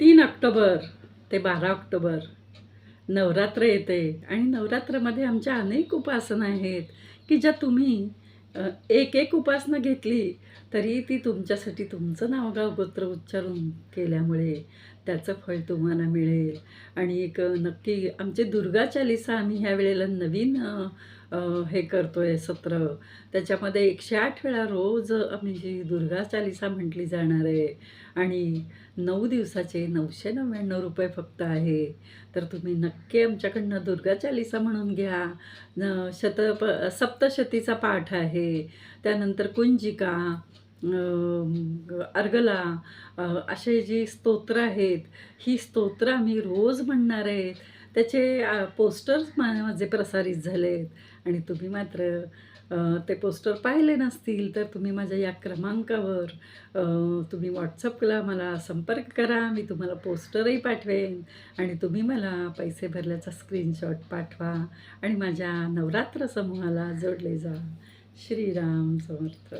तीन ऑक्टोबर ते बारा ऑक्टोबर नवरात्र येते. आणि नवरात्रामध्ये आमच्या अनेक उपासना आहेत की ज्या तुम्ही एक एक उपासना घेतली तरी ती तुमच्यासाठी तुमचं नावगाव गोत्र उच्चारून केल्यामुळे त्याचं फळ तुम्हाला मिळेल. आणि एक नक्की आमचे दुर्गा चालिसा आम्ही ह्या वेळेला नवीन हे करतो आहे सत्र. त्याच्यामध्ये एकशे आठ वेळा रोज आम्ही जी दुर्गा चालिसा म्हटली जाणार आहे आणि नऊ दिवसाचे नऊशे नव्याण्णव रुपये फक्त आहे. तर तुम्ही नक्की आमच्याकडनं दुर्गा चालिसा म्हणून घ्या. शत सप्तशतीचा पाठ आहे. त्यानंतर कुंजिका अर्गला असे जी स्तोत्र आहेत ही स्तोत्र आम्ही रोज म्हणणार आहेत. त्याचे पोस्टर्स मा माझे प्रसारित झाले आहेत आणि तुम्ही मात्र ते पोस्टर पाहिले नसतील तर तुम्ही माझ्या या क्रमांकावर तुम्ही व्हॉट्सअपला मला संपर्क करा. मी तुम्हाला पोस्टरही पाठवेन. आणि तुम्ही मला पैसे भरल्याचा स्क्रीनशॉट पाठवा. आणि माझ्या नवरात्र समूहाला जोडले जा. श्रीराम समर्थ.